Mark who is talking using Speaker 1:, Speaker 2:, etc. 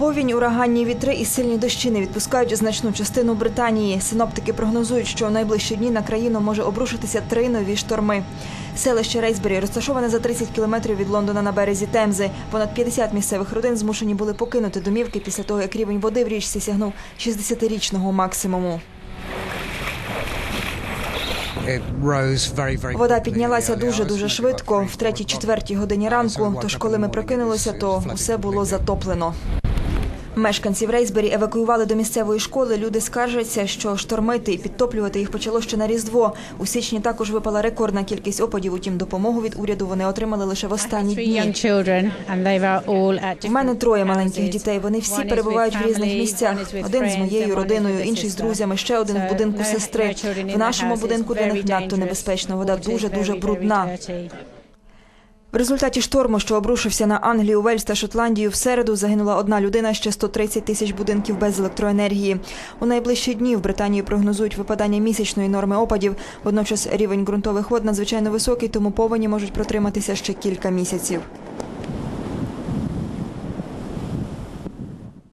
Speaker 1: Повінь, ураганні вітри і сильні дощі не відпускають значну частину Британії. Синоптики прогнозують, що у найближчі дні на країну може обрушитися три нові шторми. Селище Рейсбері розташоване за 30 кілометрів від Лондона на березі Темзи. Понад 50 місцевих родин змушені були покинути домівки після того, як рівень води в річці сягнув 60-річного максимуму. Вода піднялася дуже дуже швидко, в третій,
Speaker 2: 3-4
Speaker 1: четвертій годині ранку. Тож, коли ми прокинулися, то усе було затоплено. Мешканців Рейсбері евакуювали до місцевої школи. Люди скаржаться, що штормити і підтоплювати їх почало ще на різдво. У січні також випала рекордна кількість опадів. Утім, допомогу від уряду вони отримали лише в останні дні. У мене троє маленьких дітей. Вони всі перебувають в різних місцях. Один з моєю родиною, інший з друзями, ще один в будинку сестри. В нашому будинку для них надто небезпечно. Вода дуже дуже брудна. В результаті шторму, що обрушився на Англію, Вельс та Шотландію, в середу загинула одна людина, ще 130 тисяч будинків без електроенергії. У найближчі дні в Британії прогнозують випадання місячної норми опадів. Водночас рівень ґрунтових вод надзвичайно високий, тому повені можуть протриматися ще кілька місяців.